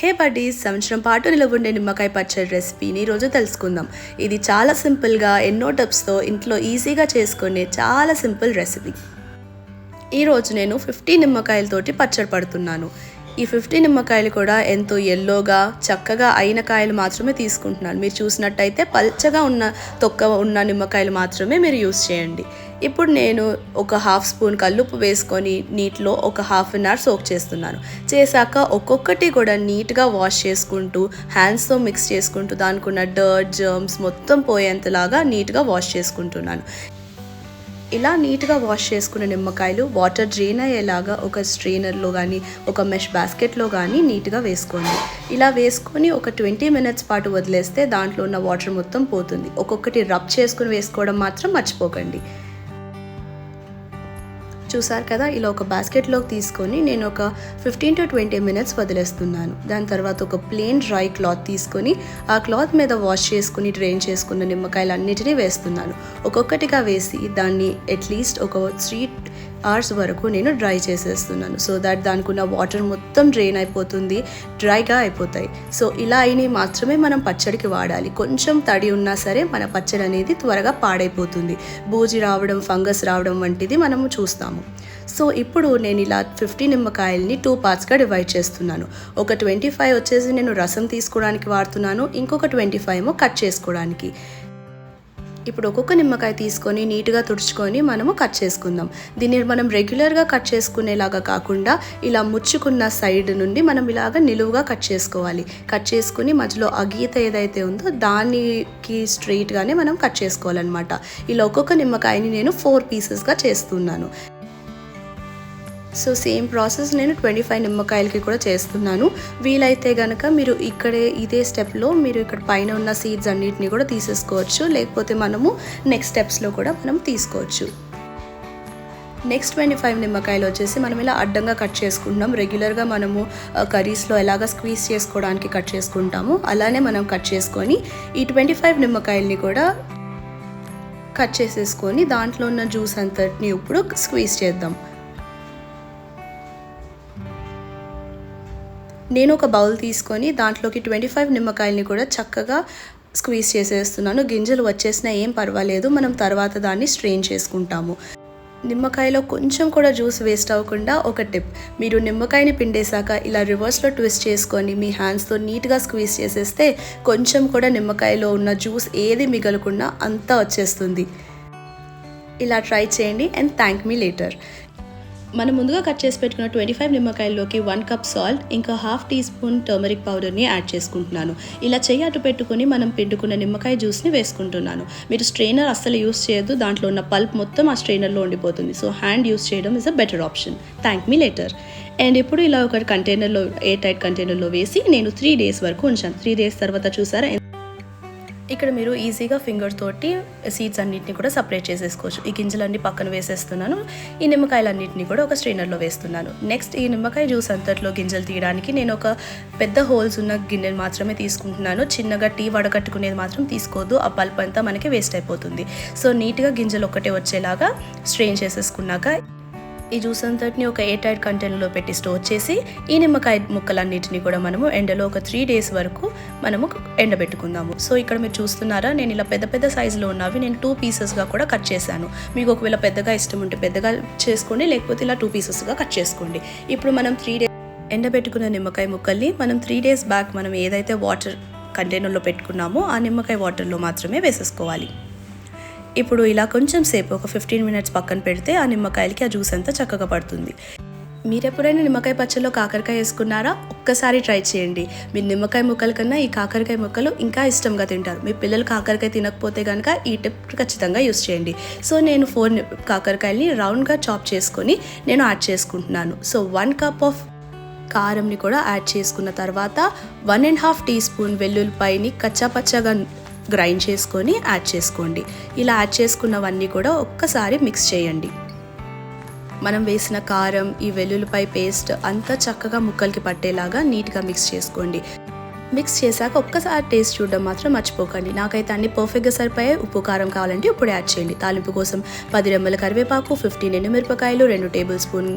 హే buddies సంవత్సరం పాటు నిలబుండే నిమ్మకాయ పచ్చడి రెసిపీని ఈరోజు తెలుసుకుందాం. ఇది చాలా సింపుల్గా ఎన్నో టప్స్తో ఇంట్లో ఈజీగా చేసుకునే చాలా సింపుల్ రెసిపీ. ఈరోజు నేను ఫిఫ్టీ నిమ్మకాయలతోటి పచ్చడి పడుతున్నాను. ఈ ఫిఫ్టీ నిమ్మకాయలు కూడా ఎంతో ఎల్లోగా చక్కగా అయిన కాయలు మాత్రమే తీసుకుంటున్నాను. మీరు చూసినట్టయితే పల్చగా ఉన్న తొక్క ఉన్న నిమ్మకాయలు మాత్రమే మీరు యూస్ చేయండి. ఇప్పుడు నేను ఒక హాఫ్ స్పూన్ కల్లుప్పు వేసుకొని నీటిలో ఒక హాఫ్ అన్ అవర్ సోక్ చేస్తున్నాను. చేశాక ఒక్కొక్కటి కూడా నీట్గా వాష్ చేసుకుంటూ హ్యాండ్స్తో మిక్స్ చేసుకుంటూ దానికి ఉన్న డర్ట్ జర్మ్స్ మొత్తం పోయేంతలాగా నీట్గా వాష్ చేసుకుంటున్నాను. ఇలా నీట్గా వాష్ చేసుకున్న నిమ్మకాయలు వాటర్ డ్రైన్ అయ్యేలాగా ఒక స్ట్రెయినర్లో కానీ ఒక మెష్ బాస్కెట్లో కానీ నీట్గా వేసుకోండి. ఇలా వేసుకొని ఒక ట్వంటీ మినిట్స్ పాటు వదిలేస్తే దాంట్లో ఉన్న వాటర్ మొత్తం పోతుంది. ఒక్కొక్కటి రబ్ చేసుకుని వేసుకోవడం మాత్రం మర్చిపోకండి. చూసారు కదా ఇలా ఒక బాస్కెట్లోకి తీసుకొని నేను ఒక ఫిఫ్టీన్ టు ట్వంటీ మినిట్స్ వదిలేస్తున్నాను. దాని తర్వాత ఒక ప్లెయిన్ డ్రై క్లాత్ తీసుకొని ఆ క్లాత్ మీద వాష్ చేసుకుని డ్రైన్ చేసుకున్న నిమ్మకాయలు అన్నిటినీ వేస్తున్నాను. ఒక్కొక్కటిగా వేసి దాన్ని అట్లీస్ట్ ఒక త్రీ అవర్స్ వరకు నేను డ్రై చేసేస్తున్నాను. సో దట్ దానికున్న వాటర్ మొత్తం డ్రైన్ అయిపోతుంది డ్రైగా అయిపోతాయి. సో ఇలా అయినవి మాత్రమే మనం పచ్చడికి వాడాలి. కొంచెం తడి ఉన్నా సరే మన పచ్చడి అనేది త్వరగా పాడైపోతుంది. బూజి రావడం ఫంగస్ రావడం వంటిది మనము చూస్తాము. సో ఇప్పుడు నేను ఇలా ఫిఫ్టీ నిమ్మకాయల్ని టూ పార్ట్స్గా డివైడ్ చేస్తున్నాను. ఒక ట్వంటీ ఫైవ్ వచ్చేసి నేను రసం తీసుకోవడానికి వాడుతున్నాను. ఇంకొక ట్వంటీ ఫైవ్ ఏమో కట్ చేసుకోవడానికి. ఇప్పుడు ఒక్కొక్క నిమ్మకాయ తీసుకొని నీట్గా తుడుచుకొని మనము కట్ చేసుకుందాం. దీన్ని మనం రెగ్యులర్గా కట్ చేసుకునేలాగా కాకుండా ఇలా ముచ్చుకున్న సైడ్ నుండి మనం ఇలాగ నిలువుగా కట్ చేసుకోవాలి. కట్ చేసుకుని మధ్యలో ఆ గీత ఏదైతే ఉందో దానికి స్ట్రెయిట్గానే మనం కట్ చేసుకోవాలన్నమాట. ఇలా ఒక్కొక్క నిమ్మకాయని నేను ఫోర్ పీసెస్గా చేస్తున్నాను. సో సేమ్ ప్రాసెస్ నేను ట్వంటీ ఫైవ్ నిమ్మకాయలకి కూడా చేస్తున్నాను. వీలైతే కనుక మీరు ఇక్కడే ఇదే స్టెప్లో మీరు ఇక్కడ పైన ఉన్న సీడ్స్ అన్నిటిని కూడా తీసేసుకోవచ్చు. లేకపోతే మనము నెక్స్ట్ స్టెప్స్లో కూడా మనం తీసుకోవచ్చు. నెక్స్ట్ ట్వంటీ ఫైవ్ నిమ్మకాయలు వచ్చేసి మనం ఇలా అడ్డంగా కట్ చేసుకుంటున్నాం. రెగ్యులర్గా మనము కర్రీస్లో ఎలాగ స్క్వీజ్ చేసుకోవడానికి కట్ చేసుకుంటాము అలానే మనం కట్ చేసుకొని ఈ ట్వంటీ ఫైవ్ నిమ్మకాయల్ని కూడా కట్ చేసేసుకొని దాంట్లో ఉన్న జ్యూస్ అంతటిని ఇప్పుడు స్క్వీజ్ చేద్దాం. నేను ఒక బౌల్ తీసుకొని దాంట్లోకి ట్వంటీ ఫైవ్ నిమ్మకాయల్ని కూడా చక్కగా స్క్వీజ్ చేసేస్తున్నాను. గింజలు వచ్చేసినా ఏం పర్వాలేదు. మనం తర్వాత దాన్ని స్ట్రెయిన్ చేసుకుంటాము. నిమ్మకాయలో కొంచెం కూడా జ్యూస్ వేస్ట్ అవ్వకుండా ఒక టిప్. మీరు నిమ్మకాయని పిండేశాక ఇలా రివర్స్లో ట్విస్ట్ చేసుకొని మీ హ్యాండ్స్తో నీట్గా స్క్వీజ్ చేసేస్తే కొంచెం కూడా నిమ్మకాయలో ఉన్న జ్యూస్ ఏది మిగలకుండా అంతా వచ్చేస్తుంది. ఇలా ట్రై చేయండి అండ్ థ్యాంక్ మీ లేటర్. మనం ముందుగా కట్ చేసి పెట్టుకున్న ట్వంటీ ఫైవ్ నిమ్మకాయల్లోకి వన్ కప్ సాల్ట్ ఇంకా హాఫ్ టీ స్పూన్ టర్మరిక్ పౌడర్ని యాడ్ చేసుకుంటున్నాను. ఇలా చెయ్యి అటు పెట్టుకుని మనం పిండుకున్న నిమ్మకాయ జ్యూస్ని వేసుకుంటున్నాను. మీరు స్ట్రెయినర్ అస్సలు యూస్ చేయొద్దు దాంట్లో ఉన్న పల్ప్ మొత్తం ఆ స్ట్రెయినర్లో ఉండిపోతుంది. సో హ్యాండ్ యూస్ చేయడం is a better option thank me later and ఇప్పుడు ఇలా ఒక కంటైనర్లో ఏ టైట్ కంటైనర్లో వేసి నేను త్రీ డేస్ వరకు ఉంచాను. త్రీ డేస్ తర్వాత చూసారా ఇక్కడ మీరు ఈజీగా ఫింగర్ తోటి సీడ్స్ అన్నింటినీ కూడా సపరేట్ చేసేసుకోవచ్చు. ఈ గింజలన్నీ పక్కన వేసేస్తున్నాను. ఈ నిమ్మకాయలన్నింటినీ కూడా ఒక స్ట్రైనర్లో వేస్తున్నాను. నెక్స్ట్ ఈ నిమ్మకాయ జ్యూస్ అంతట్లో గింజలు తీయడానికి నేను ఒక పెద్ద హోల్స్ ఉన్న గిన్నెలు మాత్రమే తీసుకుంటున్నాను. చిన్నగా టీ వడగట్టుకునేది మాత్రం తీసుకోవద్దు. ఆ పల్ప్ అంతా మనకి వేస్ట్ అయిపోతుంది. సో నీట్గా గింజలు ఒక్కటే వచ్చేలాగా స్ట్రెయిన్ చేసేసుకున్నాక ఈ జ్యూస్ అంతటిని ఒక ఎయిర్టైట్ కంటైనర్లో పెట్టి స్టోర్ చేసి ఈ నిమ్మకాయ ముక్కలన్నిటిని కూడా మనము ఎండలో ఒక త్రీ డేస్ వరకు మనము ఎండబెట్టుకుందాము. సో ఇక్కడ మీరు చూస్తున్నారా నేను ఇలా పెద్ద పెద్ద సైజులో ఉన్నవి నేను టూ పీసెస్గా కూడా కట్ చేశాను. మీకు ఒకవేళ పెద్దగా ఇష్టం ఉంటే పెద్దగా చేసుకోండి లేకపోతే ఇలా టూ పీసెస్గా కట్ చేసుకోండి. ఇప్పుడు మనం త్రీ డేస్ ఎండబెట్టుకున్న నిమ్మకాయ ముక్కల్ని మనం త్రీ డేస్ బ్యాక్ మనం ఏదైతే వాటర్ కంటైనర్లో పెట్టుకున్నామో ఆ నిమ్మకాయ వాటర్లో మాత్రమే వేసేసుకోవాలి. ఇప్పుడు ఇలా కొంచెం సేపు ఒక ఫిఫ్టీన్ మినిట్స్ పక్కన పెడితే ఆ నిమ్మకాయలకి ఆ జ్యూస్ అంతా చక్కగా పడుతుంది. మీరు ఎప్పుడైనా నిమ్మకాయ పచ్చల్లో కాకరకాయ వేసుకున్నారా? ఒక్కసారి ట్రై చేయండి. మీరు నిమ్మకాయ ముక్కల కన్నా ఈ కాకరకాయ ముక్కలు ఇంకా ఇష్టంగా తింటారు. మీ పిల్లలు కాకరకాయ తినకపోతే కనుక ఈ టిప్ ఖచ్చితంగా యూస్ చేయండి. సో నేను ఫోర్ కాకరకాయల్ని రౌండ్గా చాప్ చేసుకొని నేను యాడ్ చేసుకుంటున్నాను. సో వన్ కప్ ఆఫ్ కారంని కూడా యాడ్ చేసుకున్న తర్వాత one and half teaspoon వెల్లుల్లిపాయని కచ్చాపచ్చగా గ్రైండ్ చేసుకొని యాడ్ చేసుకోండి. ఇలా యాడ్ చేసుకున్నవన్నీ కూడా ఒక్కసారి మిక్స్ చేయండి. మనం వేసిన కారం ఈ వెల్లుల్లిపాయ పేస్ట్ అంతా చక్కగా ముక్కలకి పట్టేలాగా నీట్గా మిక్స్ చేసుకోండి. మిక్స్ చేశాక ఒక్కసారి టేస్ట్ చూడడం మాత్రం మర్చిపోకండి. నాకైతే అన్ని పర్ఫెక్ట్గా సరిపోయే ఉప్పు కారం కావాలంటే ఇప్పుడు యాడ్ చేయండి. తాలింపు కోసం పది రెమ్మల కరివేపాకు ఫిఫ్టీన్ ఎండుమిరపకాయలు రెండు టేబుల్ స్పూన్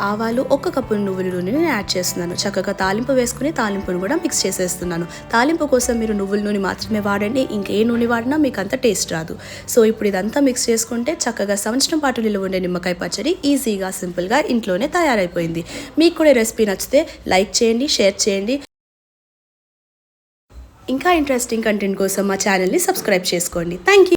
ఆవాలు ఒక కప్పు నువ్వుల నూనెని నేను యాడ్ చేస్తున్నాను. చక్కగా తాలింపు వేసుకుని తాలింపును కూడా మిక్స్ చేసేస్తున్నాను. తాలింపు కోసం మీరు నువ్వుల నూనె మాత్రమే వాడండి. ఇంకే నూనె వాడినా మీకు అంత టేస్ట్ రాదు. సో ఇప్పుడు ఇదంతా మిక్స్ చేసుకుంటే చక్కగా సంవత్సరం పాటు నిలువ ఉండే నిమ్మకాయ పచ్చడి ఈజీగా సింపుల్గా ఇంట్లోనే తయారైపోయింది. మీకు కూడా రెసిపీ నచ్చితే లైక్ చేయండి షేర్ చేయండి. ఇంకా ఇంట్రెస్టింగ్ కంటెంట్ కోసం మా ఛానల్ని సబ్స్క్రైబ్ చేసుకోండి. Thank you